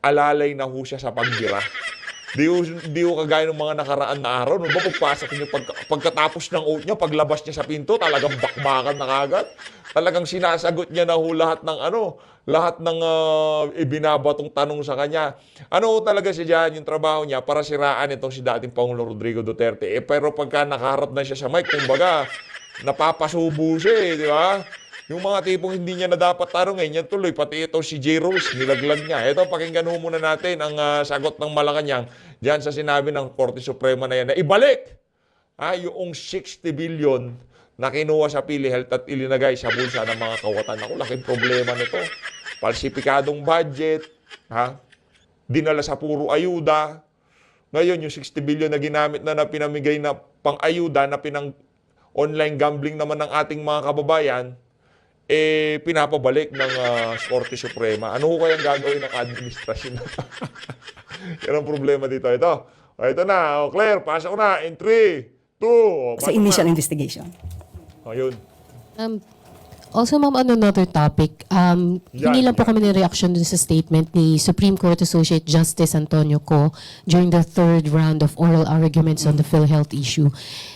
alalay na ho siya sa pagbira. Di ho, di ho kagaya ng mga nakaraan na araw. No ba pagpasok niyo, pag, pagkatapos ng oath niya, paglabas niya sa pinto, talagang bakbakan na kagad. Talagang sinasagot niya na ho lahat ng ano, lahat ng ah, ibinabatong tanong sa kanya. Ano talaga siya dyan, yung trabaho niya, para siraan itong si dating Pangulong Rodrigo Duterte. Eh, pero pagka nakaharap na siya sa mic, kumbaga, napapasubo siya eh, di ba? Yung mga tipong hindi niya na dapat tanongin, yan tuloy, pati ito si J. Rose, nilaglag niya. Ito, pakinggan ho muna natin ang ah, sagot ng Malacanang diyan sa sinabi ng Korte Suprema na yan, na ibalik ah, yung 60 billion na kinuha sa PhilHealth at ilinagay sa bulsa ng mga kawatan. Ako, laking problema nito. Falsipikadong budget, ha? dinala sa puro ayuda. Ngayon, yung 60 billion na ginamit na na pinamigay na pang-ayuda na pinang online gambling naman ng ating mga kababayan, eh, pinapabalik ng ah, Korte Suprema. Ano ko kayang gagawin ng administrasyon na to? Yan ang problema dito. Ito. O, ito na. O, Claire, pasok na. In 3, 2, Sa initial investigation. O, yun. Um, also, ma'am, on another topic, um, Yan, hingi lang po kami ng reaction dun sa statement ni Supreme Court Associate Justice Antonio Co during the third round of oral arguments on the PhilHealth issue.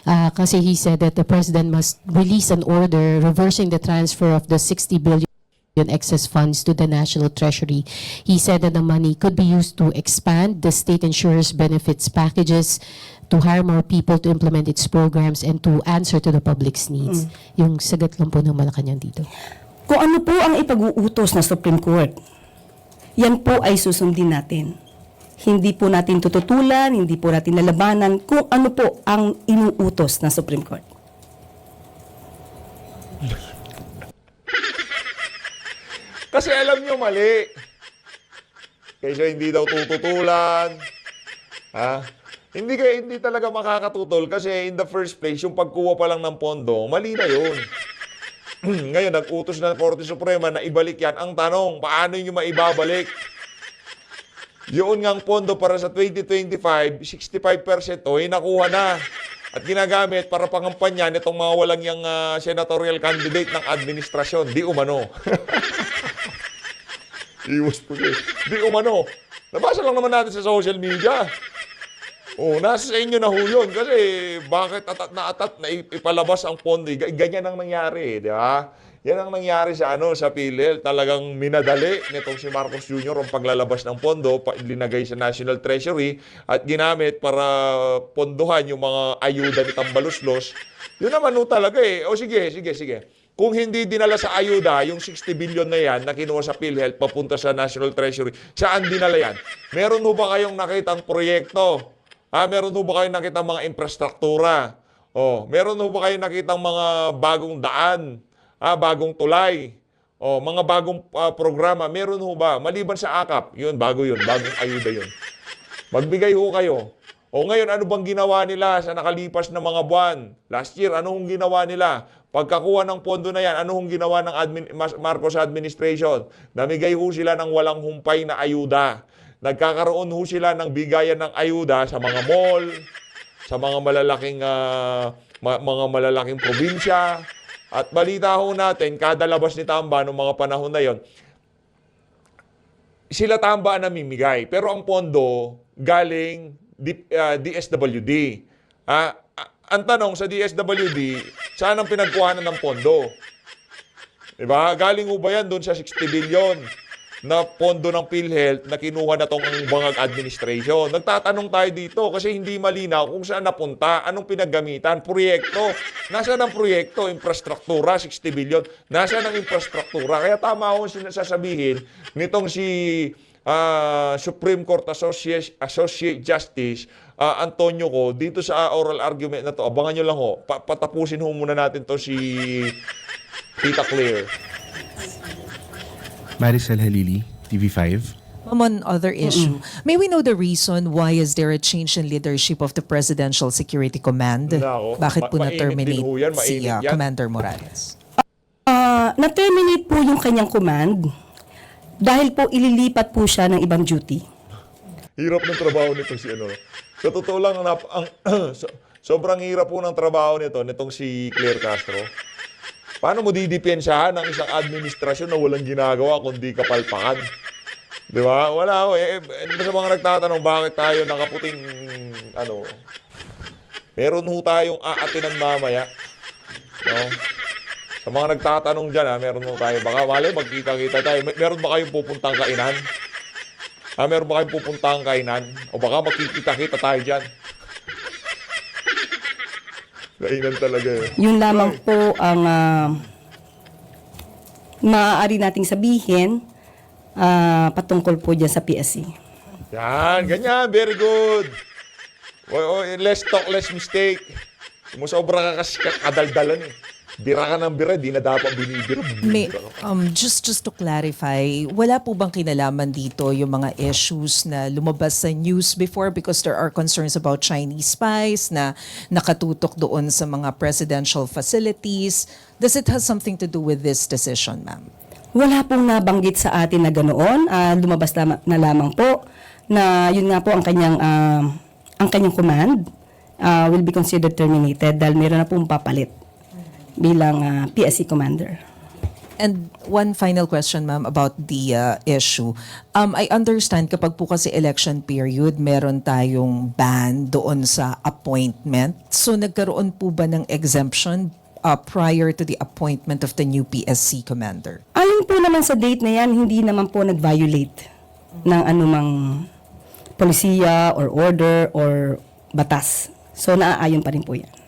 Uh, kasi he said that the President must release an order reversing the transfer of the 60 billion excess funds to the National Treasury. He said that the money could be used to expand the state insurers benefits packages, to hire more people to implement its programs, and to answer to the public's needs. Yung sagat lang po ng Malacanang dito. Kung ano po ang ipag-uutos ng Supreme Court, yan po ay susundin natin. Hindi po natin tututulan, hindi po natin lalabanan kung ano po ang inuutos ng Supreme Court. Kasi alam nyo mali. Kaysa hindi daw tututulan. Ha? Hindi kayo hindi talaga makakatutol kasi in the first place, yung pagkuha pa lang ng pondo, mali na yun. Ngayon, nag-utos ng Korte Suprema na ibalik yan. Ang tanong, paano nyo maibabalik? Yun ngang pondo para sa 2025, 65% o, eh, nakuha na. At ginagamit para pangampanya nitong mga walang yung ah, senatorial candidate ng administrasyon. Di umano. Iwas po. Di umano. Nabasa lang naman natin sa social media. Oh, nasa sa inyo na ho yun. Kasi bakit atat na atat na ip- ipalabas ang pondo? Ga- Ganyan ang nangyari, di ba? Yan ang nangyari sa ano sa PhilHealth. Talagang minadali nitong si Marcos Jr. ang paglalabas ng pondo, pa, linagay sa National Treasury at ginamit para pondohan yung mga ayuda ni Tambaluslos. Yun naman ho talaga eh. O sige, sige, sige. Kung hindi dinala sa ayuda, yung 60 billion na yan na kinuha sa PhilHealth papunta sa National Treasury, saan dinala yan? Meron ho ba kayong nakitang proyekto? Ah, meron ho ba kayong nakitang mga infrastruktura? Oh, meron ho ba kayong nakitang mga bagong daan? Ah, bagong tulay? Oh, mga bagong ah, programa, meron ho ba? Maliban sa AKAP, yun, bago yun, bagong ayuda yun. Magbigay ho kayo. O ngayon, ano bang ginawa nila sa nakalipas na mga buwan? Last year, ano hong ginawa nila? Pagkakuha ng pondo na yan, ano hong ginawa ng admin, Marcos administration? Namigay ho sila ng walang humpay na ayuda. Nagkakaroon ho sila ng bigayan ng ayuda sa mga mall, sa mga malalaking ah, ma- mga malalaking probinsya. At balita ho natin, kada labas ni Tamba noong mga panahon na yon, sila tamba ang namimigay. Pero ang pondo galing D- ah, DSWD. Ah, ah, ang tanong sa DSWD, saan ang pinagkuhanan ng pondo? Diba? Galing ho ba yan doon sa 60 billion na pondo ng PhilHealth na kinuha na tong bangag administration? Nagtatanong tayo dito kasi hindi malinaw kung saan napunta, anong pinaggamitan, proyekto. Nasaan ang proyekto? Infrastruktura, 60 billion. Nasaan ang infrastruktura? Kaya tama ako sinasasabihin nitong si ah, Supreme Court Associate, Associate Justice ah, Antonio ko dito sa oral argument na to. Abangan nyo lang ho. Pa- patapusin ho muna natin to si Tita Claire. Maricel Halili, TV5. Ma'am, on other issue, may we know the reason why is there a change in leadership of the Presidential Security Command? Nako, Bakit po ma- mainit na-terminate din ho yan, si mainit uh, yan. Commander Morales? Ah, na-terminate po yung kanyang command dahil po ililipat po siya ng ibang duty. Hirap ng trabaho nito si ano. Sa totoo lang, nap- ang, so- sobrang hirap po ng trabaho nito, nitong si Claire Castro. Paano mo didepensahan ng isang administrasyon na walang ginagawa kundi kapalpakan? Di ba? Wala. Eh, eh, sa mga nagtatanong bakit tayo nakaputing ano, meron ho tayong aatinan mamaya. No? Sa mga nagtatanong dyan, ha, meron ho tayo. Baka mali, magkita-kita tayo. Mer- Meron ba kayong pupuntang kainan? Ha, meron ba kayong pupuntang kainan? O baka makikita-kita tayo dyan. Kainan talaga eh. Yun lamang po ang ah, maaari nating sabihin ah, patungkol po dyan sa PSC. Yan, ganyan. Very good. O, o, less talk, less mistake. Sumusobra ka kasi kadaldalan eh. Bira ka ng bira, di na dapat binibira. May, um, just just to clarify, wala po bang kinalaman dito yung mga issues na lumabas sa news before because there are concerns about Chinese spies na nakatutok doon sa mga presidential facilities. Does it have something to do with this decision, ma'am? Wala pong nabanggit sa atin na ganoon. Ah, lumabas na, na lamang po na yun nga po ang kanyang ah, ang kanyang command ah, will be considered terminated dahil meron na pong papalit bilang ah, PSC commander. And one final question, ma'am, about the uh, issue. Um, I understand kapag po kasi election period, meron tayong ban doon sa appointment. So nagkaroon po ba ng exemption uh, prior to the appointment of the new PSC commander? Ayon po naman sa date na yan, hindi naman po nag-violate ng anumang polisiya or order or batas. So naaayon pa rin po yan.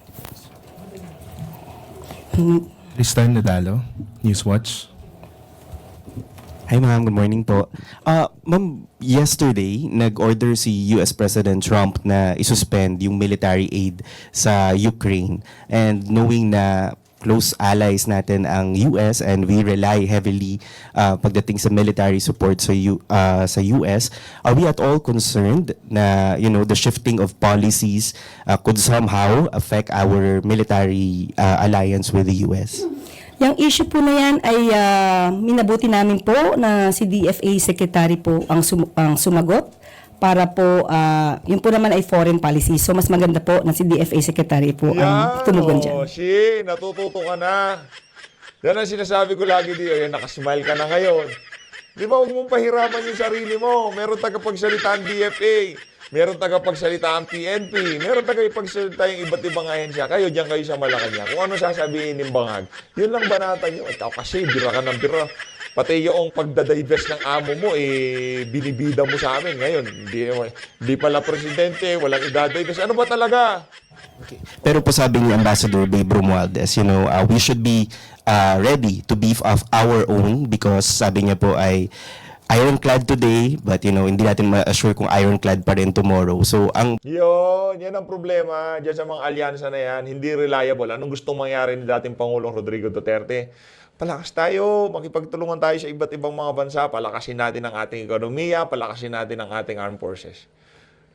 Tristan Nadalo, Newswatch. Hi ma'am, good morning po. Uh, ma'am, yesterday, nag-order si US President Trump na isuspend yung military aid sa Ukraine. And knowing na close allies natin ang US and we rely heavily uh, pagdating sa military support sa, U, uh, sa US, are we at all concerned na you know the shifting of policies uh, could somehow affect our military uh, alliance with the US? Yung issue po na yan ay ah, minabuti namin po na si DFA Secretary po ang, sum- ang sumagot para po, ah, yun po naman ay foreign policy. So mas maganda po na si DFA Secretary po ang tumugon dyan. oh, si, natututo ka na. Yan ang sinasabi ko lagi di, yan, nakasmile ka na ngayon. Di ba, huwag mong pahirapan yung sarili mo. Meron tagapagsalita ang DFA. Meron tagapagsalita ang PNP. Meron tagapagsalita yung iba't ibang ahensya. Kayo, diyan kayo sa Malacanang. Kung ano sasabihin ng bangag, yun lang banatan nyo. Ikaw kasi, bira ka ng bira. Pati yung pagdadivest ng amo mo, eh, binibida mo sa amin ngayon. Hindi, hindi pala presidente, walang idadivest. Ano ba talaga? Pero po sabi ni Ambassador Babe Romualdez, you know, uh, we should be uh, ready to beef off our own because sabi niya po ay ironclad today, but you know, hindi natin ma-assure kung ironclad pa rin tomorrow. So, ang Yun, yan ang problema dyan sa mga alyansa na yan. Hindi reliable. Anong gustong mangyari ni dating Pangulong Rodrigo Duterte? Palakas tayo, makipagtulungan tayo sa iba't ibang mga bansa, palakasin natin ang ating ekonomiya, palakasin natin ang ating armed forces.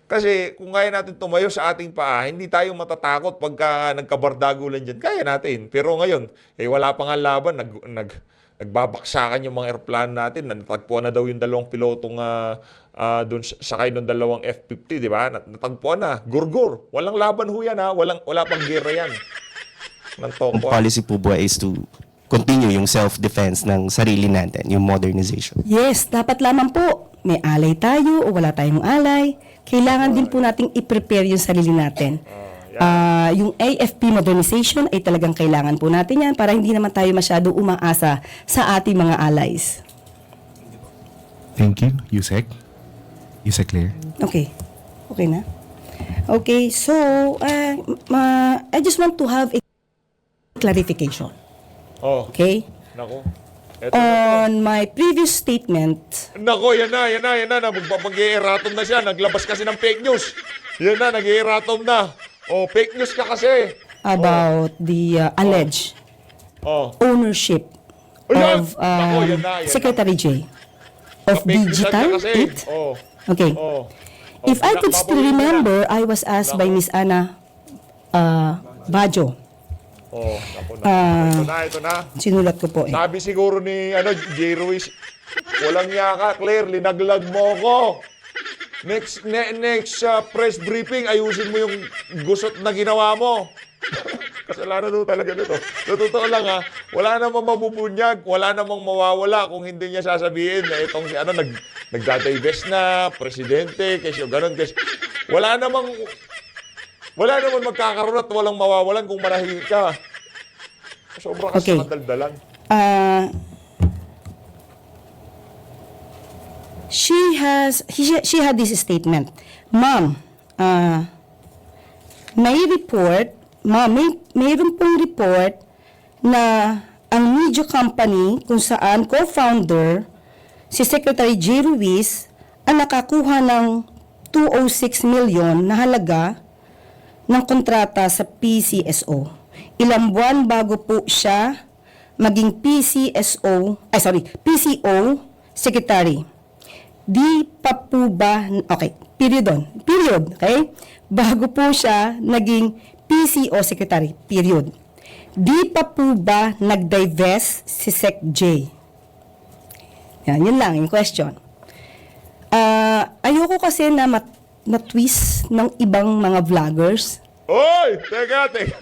Kasi kung kaya natin tumayo sa ating paa, hindi tayo matatakot pagka nagkabardagulan dyan. Kaya natin. Pero ngayon, eh wala pa nga laban. Nag, nag, nagbabaksakan yung mga aeroplano natin. Natagpuan na daw yung dalawang pilotong uh, uh, dun sa- sakay ng dalawang F-50, di ba? Nat- Natagpuan na. Gurgur. Walang laban ho yan ha. Walang, wala pang gera yan. Ng ang policy po ba is to continue yung self-defense ng sarili natin, yung modernization. Yes, dapat lamang po. May alay tayo o wala tayong alay. Kailangan din po nating i-prepare yung sarili natin. Ah, yung AFP modernization ay talagang kailangan po natin yan para hindi naman tayo masyado umaasa sa ating mga allies. Thank you, Yusek. Yusek Claire. Okay. Okay na? Okay, so uh, ma- I just want to have a clarification. Oh, Okay? nako. Eto na. On my previous statement, Nako, yan na, yan na, yan na. Mag-eratom na siya. Naglabas kasi ng fake news. Yan na, nag-eratom na. Oh, fake news ka kasi. about the uh, alleged Oh. ownership Ayan! of Nako, uh, yan na, yan na. Secretary J of Fake news Digital ka kasi. 8. Oh. Okay. Oh. If I Bina- could still remember, I was asked by Miss Ana uh, Bajo. Oh, nako na. Ah. ito na, ito na. Sinulat ko po eh. Sabi siguro ni ano, J. Ruiz, walang yaka, Claire, linaglag mo ko. Next ne, next uh, press briefing, ayusin mo yung gusot na ginawa mo. Kasalanan mo talaga nito. Sa totoo lang ha, wala namang mabubunyag, wala namang mawawala kung hindi niya sasabihin na itong si ano, nag, nagdadivest na, presidente, kesyo ganun, kesyo. Wala namang, wala naman magkakaroon at walang mawawalan kung manahimik ka. Sobra kasi Okay. sa kadaldalan. Uh, she has he, she had this statement ma'am uh, may report ma'am may mayroon pong report na ang media company kung saan co-founder si Secretary J. Ruiz ang nakakuha ng 206 million na halaga ng kontrata sa PCSO. Ilang buwan bago po siya maging PCSO, ay sorry, PCO Secretary. Di pa po ba, okay, period on, period, okay? Bago po siya naging PCO Secretary, period. Di pa po ba nag-divest si Sec J? Yan, yun lang yung question. Ah, ayoko kasi na mat- na-twist ng ibang mga vloggers Oy! Teka, teka.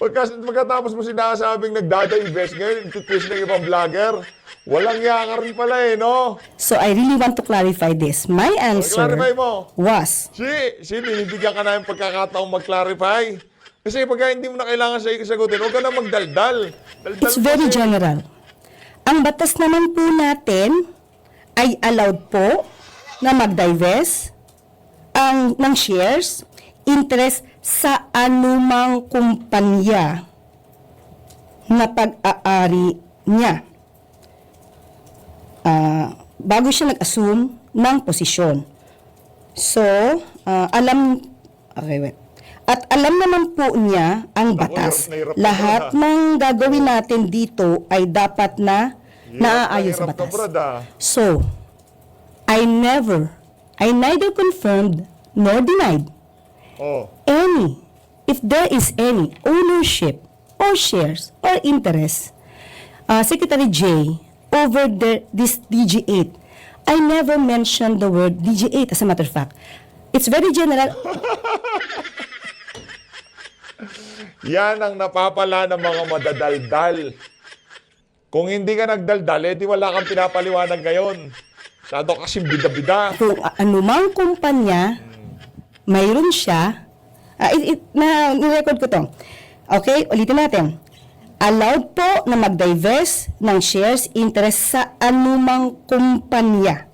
Pagkas, pagkatapos mo sinasabing nagdada-invest ngayon, tutwist ng ibang vlogger, walang yaka rin pala eh, no? So I really want to clarify this. My answer clarify mo. was, Si, si, binibigyan ka na yung pagkakataong mag-clarify. Kasi pagka hindi mo na kailangan sa sagutin, huwag ka na magdaldal. Daldal it's mo very kasi. general. Ang batas naman po natin ay allowed po na mag-divest ang, ng shares, interest sa anumang kumpanya na pag-aari niya. Ah, bago siya nag-assume ng posisyon. So, ah, alam, okay, wait. At alam naman po niya ang batas. Lahat ng gagawin natin dito ay dapat na Hirap naaayon na sa batas. brad, ah. So, I never, I neither confirmed nor denied Oh. any, if there is any ownership or shares or interest, uh, Secretary J, over the, this DG8, I never mentioned the word DG8 as a matter of fact. It's very general. Yan ang napapala ng mga madadaldal. Kung hindi ka nagdaldal, edi wala kang pinapaliwanag ngayon. Masyado kasing bida-bida. Kung anumang kumpanya, mayroon siya, ah, it, it, na, nirecord ko to. Okay, ulitin natin. Allowed po na mag-divest ng shares interest sa anumang kumpanya.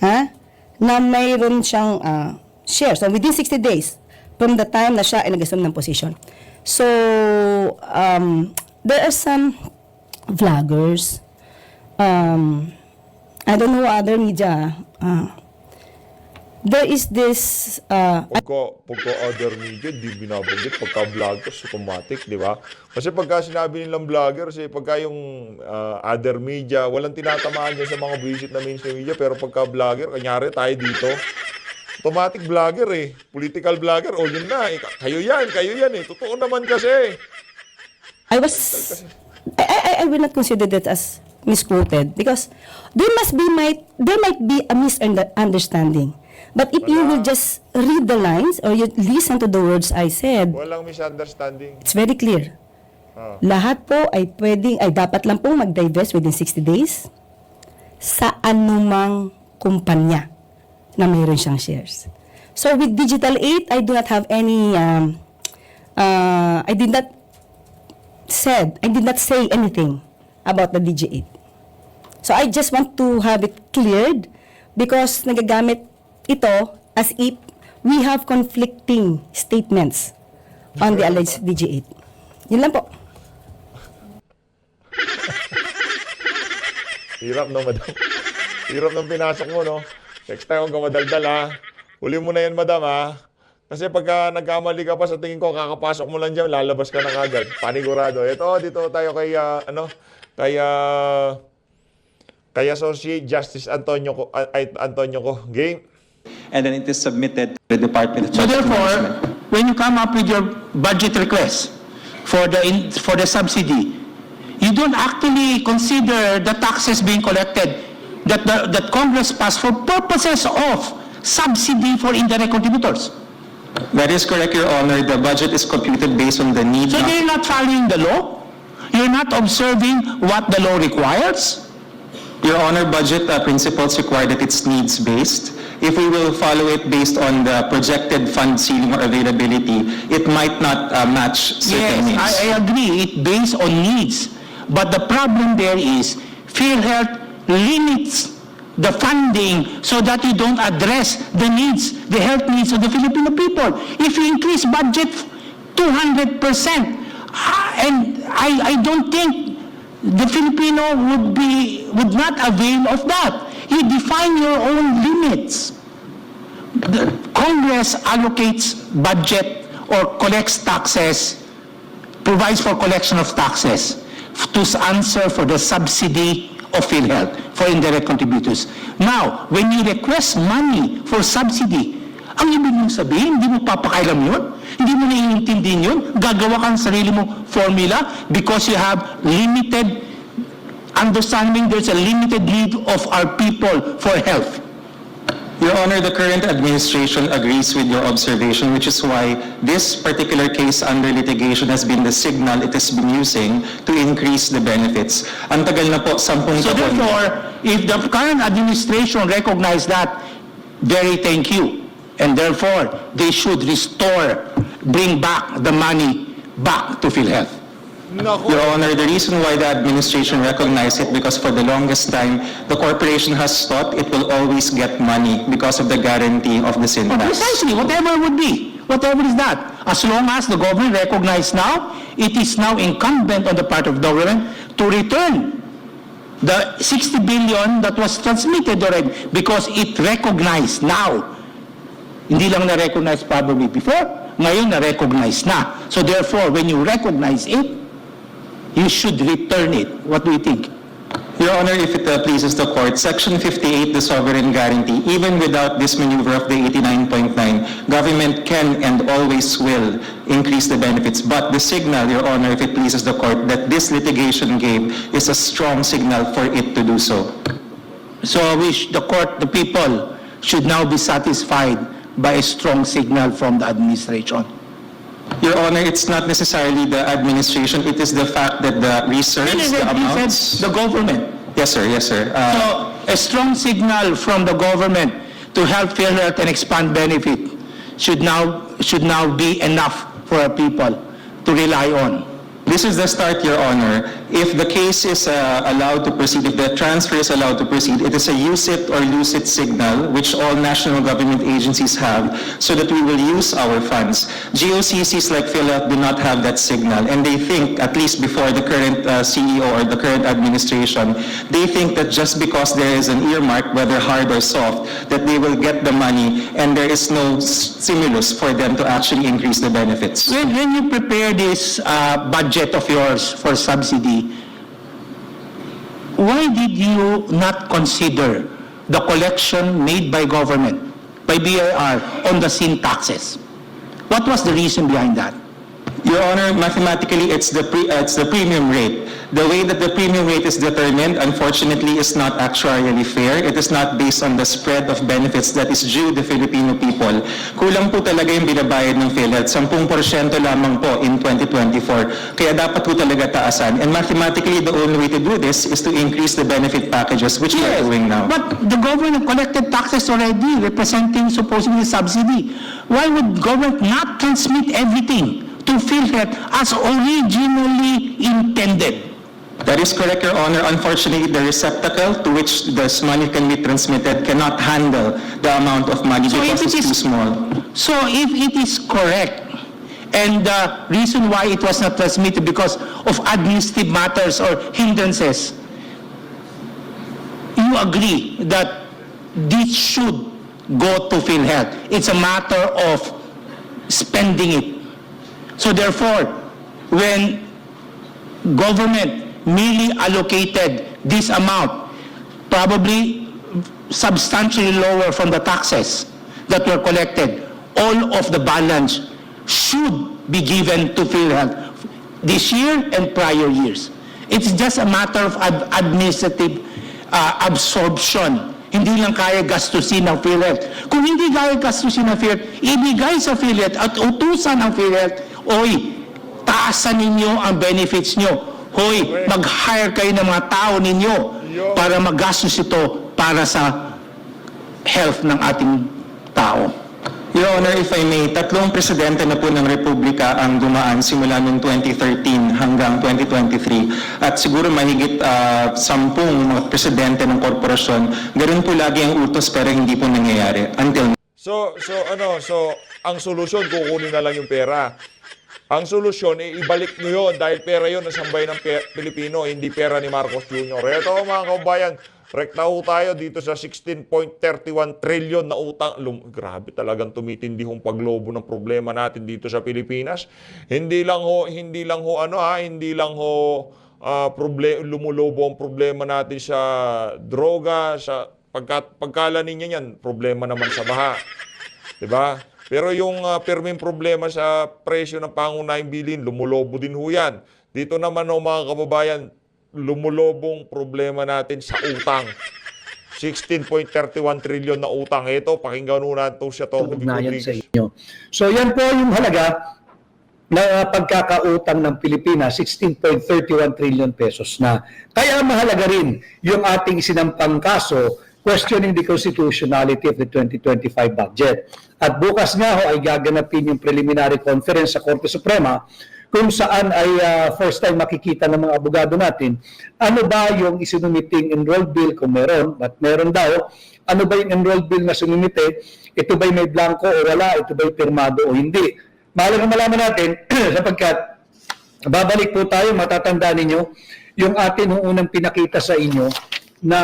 Ha? Na mayroon siyang ah, shares. So, within 60 days from the time na siya ay nag-assume ng position. So, um, there are some vloggers, um, I don't know other media. Uh, there is this uh, Pagka, pagka other media, di binabanggit. Pagka vloggers, automatic, di ba? Kasi pagka sinabi nilang vlogger, kasi pagka yung ah, other media, walang tinatamaan dyan sa mga visit na mainstream media. Pero pagka vlogger, kanyari tayo dito, automatic vlogger eh. Political vlogger, o yun na. Eh. Kayo yan, kayo yan eh. Totoo naman kasi. I was I, I, I will not consider that as misquoted because there must be might there might be a misunderstanding. But if you will just read the lines or you listen to the words I said, Walang misunderstanding. it's very clear. Lahat po ay pwedeng, ay dapat lang po mag-divest within 60 days sa anumang kumpanya na mayroon siyang shares. So with Digital 8, I do not have any, um, uh, I did not said, I did not say anything about the DG8. So I just want to have it cleared because nagagamit ito as if we have conflicting statements on the alleged DG8. Yun lang po. Hirap no, madam. Hirap ng pinasok mo, no? Next time, huwag madaldal, ha? Huli mo na yan, madam, ha? Kasi pagka nagkamali ka pa, sa tingin ko, kakapasok mo lang dyan, lalabas ka na kagad. Panigurado. Ito, dito tayo kay, ah, ano, kay, ah, kay Associate Justice Antonio ko, ay, Antonio ko. Game. and then it is submitted to the Department of So therefore, Management. when you come up with your budget request for the, in- for the subsidy, you don't actually consider the taxes being collected that, the- that Congress passed for purposes of subsidy for indirect contributors. That is correct, Your Honor. The budget is computed based on the need. So they're not following the law? You're not observing what the law requires? Your Honor, budget uh, principles require that it's needs-based. If we will follow it based on the projected fund ceiling or availability, it might not uh, match certain needs. Yes, I, I agree, it based on needs. But the problem there is, PhilHealth limits the funding so that you don't address the needs, the health needs of the Filipino people. If you increase budget 200%, ah, and I, I don't think the Filipino would be, would not avail of that. You define your own limits the Congress allocates budget or collects taxes, provides for collection of taxes to answer for the subsidy of PhilHealth for indirect contributors. Now, when you request money for subsidy, ang ibig mong sabihin, hindi mo papakailam yun? Hindi mo naiintindihin yun? Gagawa ka ng sarili mong formula because you have limited understanding there's a limited need of our people for health. Your Honor, the current administration agrees with your observation, which is why this particular case under litigation has been the signal it has been using to increase the benefits. Ang tagal na po, sampung So taon. therefore, if the current administration recognize that, very thank you. And therefore, they should restore, bring back the money back to PhilHealth. Your Honor, the reason why the administration recognized it, because for the longest time, the corporation has thought it will always get money because of the guarantee of the sin Well, oh, tax. Precisely, whatever it would be, whatever is that. As long as the government recognize now, it is now incumbent on the part of the government to return the 60 billion that was transmitted already because it recognized now. Hindi lang na-recognize probably before, ngayon na-recognize na. So therefore, when you recognize it, you should return it. What do you think? Your Honor, if it uh, pleases the court, Section 58, the sovereign guarantee, even without this maneuver of the 89.9, government can and always will increase the benefits. But the signal, Your Honor, if it pleases the court, that this litigation gave is a strong signal for it to do so. So I wish the court, the people, should now be satisfied by a strong signal from the administration. Your Honor, it's not necessarily the administration, it is the fact that the research, the amounts... the government. Yes, sir, yes, sir. Uh, So a strong signal from the government to help PhilHealth and expand benefit should now, should now be enough for our people to rely on. This is the start, Your Honor. If the case is uh, allowed to proceed, if the transfer is allowed to proceed, it is a use it or lose it signal, which all national government agencies have, so that we will use our funds. GOCCs like PhilHealth do not have that signal, and they think, at least before the current uh, CEO or the current administration, they think that just because there is an earmark, whether hard or soft, that they will get the money, and there is no stimulus for them to actually increase the benefits. When, when you prepare this uh, budget of yours for subsidy, why did you not consider the collection made by government, by BIR, on the sin taxes? What was the reason behind that? Your Honor, mathematically, it's the pre, it's the premium rate. The way that the premium rate is determined, unfortunately, is not actuarially fair. It is not based on the spread of benefits that is due the Filipino people. Kulang po talaga yung binabayad ng PhilHealth. 10% lamang po in 2024. Kaya dapat po talaga taasan. And mathematically, the only way to do this is to increase the benefit packages, which we are doing now. But the government collected taxes already, representing supposedly subsidy. Why would government not transmit everything to PhilHealth as originally intended? That is correct, Your Honor. Unfortunately, the receptacle to which this money can be transmitted cannot handle the amount of money So if because it it's too is- small. So if it is correct, and the reason why it was not transmitted because of administrative matters or hindrances, you agree that this should go to PhilHealth. It's a matter of spending it. So therefore, when government merely allocated this amount, probably substantially lower from the taxes that were collected, all of the balance should be given to PhilHealth this year and prior years. It's just a matter of ad- administrative uh, absorption. Hindi lang kaya gastusin ng PhilHealth. Kung hindi kaya gastusin ng PhilHealth, ibigay sa PhilHealth at utusan ng PhilHealth, oy, taasan ninyo ang benefits nyo. Hoy, mag-hire kayo ng mga tao ninyo para magastos ito para sa health ng ating tao. Your Honor, if I may, tatlong presidente na po ng Republika ang dumaan simula noong 2013 hanggang 2023 at siguro mahigit ah, sampung mga presidente ng korporasyon. Ganun po lagi ang utos pero hindi po nangyayari until So, so ano, so ang solusyon kukunin na lang yung pera. Ang solusyon, eh, ibalik nyo yun dahil pera yun ng pe- Pilipino, hindi pera ni Marcos Jr. Ito mga kaubayan, rekta ho tayo dito sa 16.31 trillion na utang. Lum- grabe talagang tumitindi hong paglobo ng problema natin dito sa Pilipinas. Hindi lang ho, hindi lang ho ano ha, hindi lang ho ah, proble- lumulobo ang problema natin sa droga, sa pagka, pagkala ninyo yan, problema naman sa baha. 'Di ba? Pero yung uh, perming problema sa presyo ng pangunahing bilin, lumulobo din ho yan. Dito naman ho mga kababayan, lumulobong problema natin sa utang. 16.31 trillion na utang. Ito, pakinggan ho natin siya to. sa inyo. So yan po yung halaga na pagkakautang ng Pilipinas, 16.31 trillion pesos na. Kaya mahalaga rin yung ating isinampang kaso questioning the constitutionality of the 2025 budget. At bukas nga ho ay gaganapin yung preliminary conference sa Korte Suprema kung saan ay ah, first time makikita ng mga abogado natin ano ba yung isinumiting enrolled bill kung meron, at meron daw, ano ba yung enrolled bill na sinumite, ito ba'y may blanco o wala, ito ba'y pirmado o hindi. Mahalagang malaman natin sapagkat babalik po tayo, matatandaan ninyo, yung atin unang pinakita sa inyo na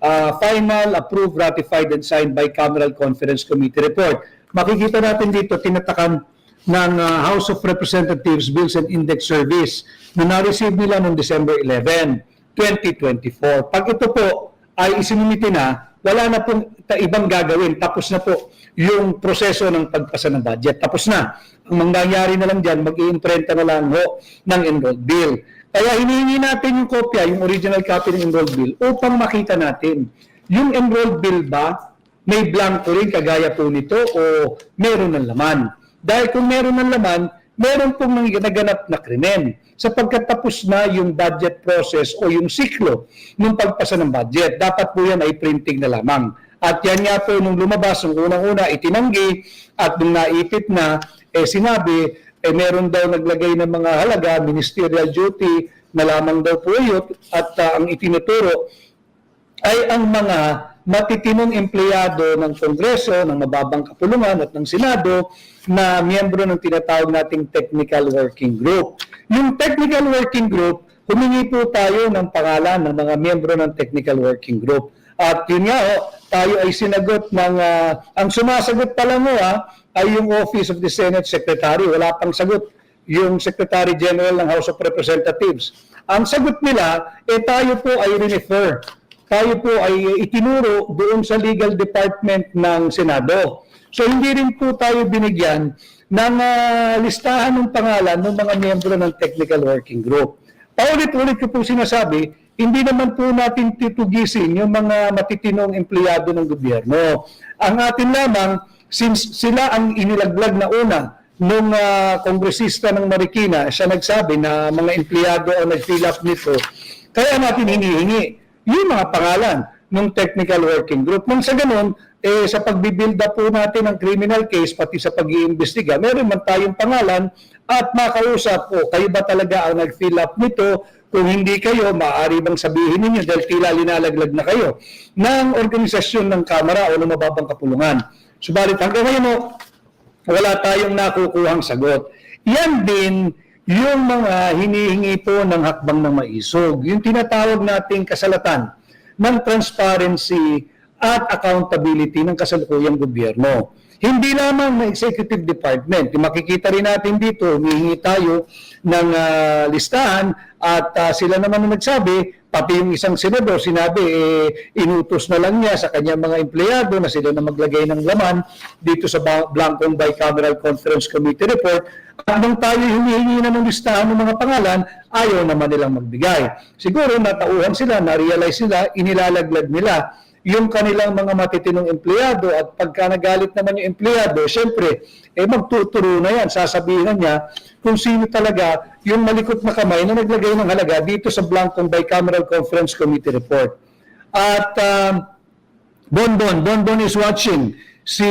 ah, final, approved, ratified, and signed by Cameral Conference Committee report. Makikita natin dito, tinatakan ng ah, House of Representatives Bills and Index Service na na-receive nila noong December 11, 2024. Pag ito po ay isinumite na, wala na pong ibang gagawin. Tapos na po yung proseso ng pagpasa ng budget. Tapos na. Ang mangyayari na lang dyan, mag-iimprenta na lang ho ng enrolled bill. Kaya hinihingi natin yung kopya, yung original copy ng enrolled bill upang makita natin yung enrolled bill ba may blanco rin kagaya po nito o meron ng laman. Dahil kung meron ng laman, meron pong naganap na krimen sapagkat tapos na yung budget process o yung siklo ng pagpasa ng budget. Dapat po yan ay printing na lamang. At yan nga po nung lumabas, nung unang-una itinanggi at nung naipit na, eh sinabi, eh meron daw naglagay ng mga halaga, ministerial duty na lamang daw po yun at ah, ang itinuturo ay ang mga matitinong empleyado ng Kongreso, ng mababang kapulungan at ng Senado na miyembro ng tinatawag nating Technical Working Group. Yung Technical Working Group, humingi po tayo ng pangalan ng mga miyembro ng Technical Working Group. At yun nga ho, tayo ay sinagot ng, ah, ang sumasagot pa lang ho ah, ay yung Office of the Senate Secretary. Wala pang sagot yung Secretary General ng House of Representatives. Ang sagot nila, eh tayo po ay refer tayo po ay itinuro doon sa legal department ng Senado. So hindi rin po tayo binigyan ng ah, listahan ng pangalan ng mga miyembro ng technical working group. Paulit-ulit ko po sinasabi, hindi naman po natin titugisin yung mga matitinong empleyado ng gobyerno. Ang atin lamang, since sila ang inilaglag na una nung ah, kongresista ng Marikina, siya nagsabi na mga empleyado ang nag-fill up nito, kaya natin hinihingi yung mga pangalan ng technical working group. Nang sa ganun, eh, sa pagbibuild up po natin ng criminal case, pati sa pag-iimbestiga, meron man tayong pangalan at makausap po, kayo ba talaga ang nag-fill up nito? Kung hindi kayo, maaari bang sabihin ninyo dahil tila linalaglag na kayo ng organisasyon ng Kamara o ng mababang kapulungan. Subalit hanggang ngayon, wala tayong nakukuhang sagot. Yan din yung mga hinihingi po ng hakbang ng maisog, yung tinatawag nating kasalatan ng transparency at accountability ng kasalukuyang gobyerno. Hindi lamang ng executive department. Makikita rin natin dito, humihingi tayo ng ah, listahan at ah, sila naman ang nagsabi, pati yung isang senador, sinabi, eh, inutos na lang niya sa kanyang mga empleyado na sila na maglagay ng laman dito sa Blancong Bicameral Conference Committee report. At nung tayo humihingi na ng listahan ng mga pangalan, ayaw naman nilang magbigay. Siguro natauhan sila, na-realize sila, inilalaglag nila yung kanilang mga matitinong empleyado at pagka nagalit naman yung empleyado, syempre, eh magtuturo na yan, sasabihan niya kung sino talaga yung malikot na kamay na naglagay ng halaga dito sa Blancong Bicameral Conference Committee report. At um, Bonbon, Bonbon is watching. Si